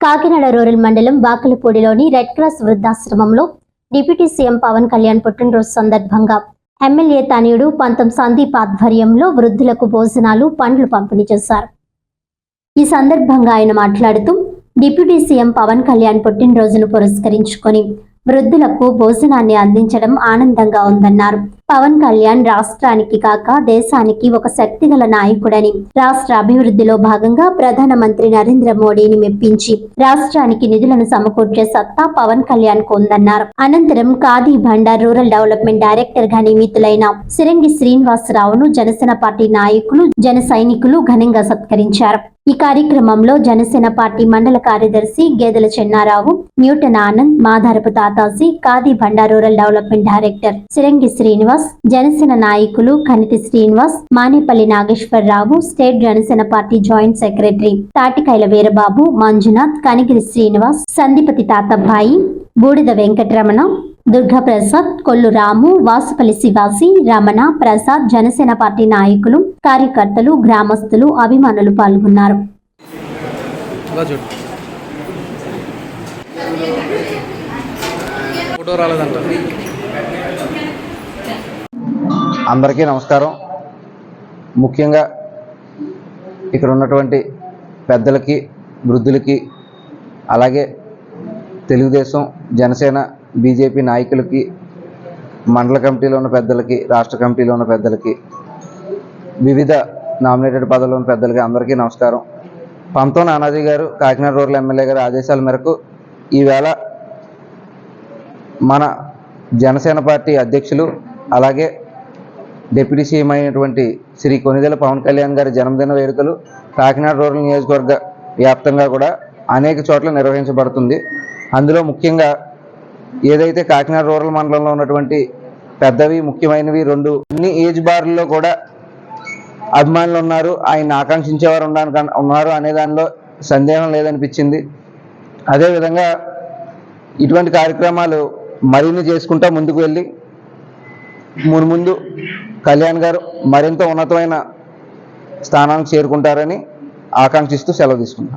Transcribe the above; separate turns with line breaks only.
Kakinada rural మండలం బాకలపూడిలోని red cross వృద్ధాశ్రమంలో deputy C M Pawan Kalyan పుట్టినరోజు సందర్భంగా ఎమ్మెల్యే తనయుడు పంతం సందీప్ ఆధ్వర్యంలో వృద్ధులకు భోజనాలు పండ్లు పంపిణీ చేశారు. ఈ సందర్భంగా ఆయన మాట్లాడుతూ డిప్యూటీ సీఎం పవన్ కళ్యాణ్ పుట్టినరోజును పురస్కరించుకొని వృద్ధులకు భోజనాన్ని అందించడం ఆనందంగా ఉందన్నారు. పవన్ కళ్యాణ్ రాష్ట్రానికి కాక దేశానికి ఒక శక్తిగల నాయకుడని రాష్ట్ర అభివృద్ధిలో భాగంగా ప్రధానమంత్రి నరేంద్ర మోడీని మెప్పించి రాష్ట్రానికి నిధులను సమకూర్చే సత్తా పవన్ కళ్యాణ్కు ఉందన్నారు. అనంతరం ఖాదీ భండార్ రూరల్ డెవలప్మెంట్ డైరెక్టర్గా నియమితులైన సిరంగి శ్రీనివాసరావును జనసేన పార్టీ నాయకులు జన సైనికులు ఘనంగా సత్కరించారు. ఈ కార్యక్రమంలో జనసేన పార్టీ మండల కార్యదర్శి Gedela Chennarao Newton Anand Madharapu Tatasi Khadi Bhandar rural development director Sirangi Srinivas Janasena నాయకులు Kaniti Srinivas Manepalli Nageswararao state Janasena party joint secretary Tatikaila Veerababu Manjunath Kanigiri Srinivas Sandhipathi Tatabbai Budida Venkataramana Durgaprasad Kollu Ramu Vasupalli Sivasi Ramana Prasad Janasena party నాయకులు కార్యకర్తలు గ్రామస్తులు అభిమానులు పాల్గొన్నారు.
Photo రాలేదంట.
అందరికీ నమస్కారం. ముఖ్యంగా ఇక్కడ ఉన్నటువంటి పెద్దలకి వృద్ధులకి అలాగే తెలుగుదేశం జనసేన బీజేపీ నాయకులకి మండల కమిటీలో ఉన్న పెద్దలకి రాష్ట్ర కమిటీలో ఉన్న పెద్దలకి వివిధ నామినేటెడ్ పదవుల్లో ఉన్న పెద్దలకి అందరికీ నమస్కారం. పంతో నానాజీ గారు కాకినాడ రూరల్ ఎమ్మెల్యే గారి ఆదేశాల మేరకు ఈవేళ మన జనసేన పార్టీ అధ్యక్షులు అలాగే డిప్యూటీ సీఎం అయినటువంటి శ్రీ కొనిదెల పవన్ కళ్యాణ్ గారి జన్మదిన వేడుకలు కాకినాడ రూరల్ నియోజకవర్గ వ్యాప్తంగా కూడా అనేక చోట్ల నిర్వహించబడుతుంది. అందులో ముఖ్యంగా ఏదైతే కాకినాడ రూరల్ మండలంలో ఉన్నటువంటి పెద్దవి ముఖ్యమైనవి రెండు అన్ని ఏజ్ బార్లలో కూడా అభిమానులు ఉన్నారు. ఆయన ఆకాంక్షించేవారు ఉండడానికి ఉన్నారు అనే దానిలో సందేహం లేదనిపించింది. అదేవిధంగా ఇటువంటి కార్యక్రమాలు మరిన్ని చేసుకుంటా ముందుకు వెళ్ళి మున్ముందు కళ్యాణ్ గారు మరింత ఉన్నతమైన స్థానానికి చేరుకుంటారని ఆకాంక్షిస్తూ సెలవు తీసుకుంటాను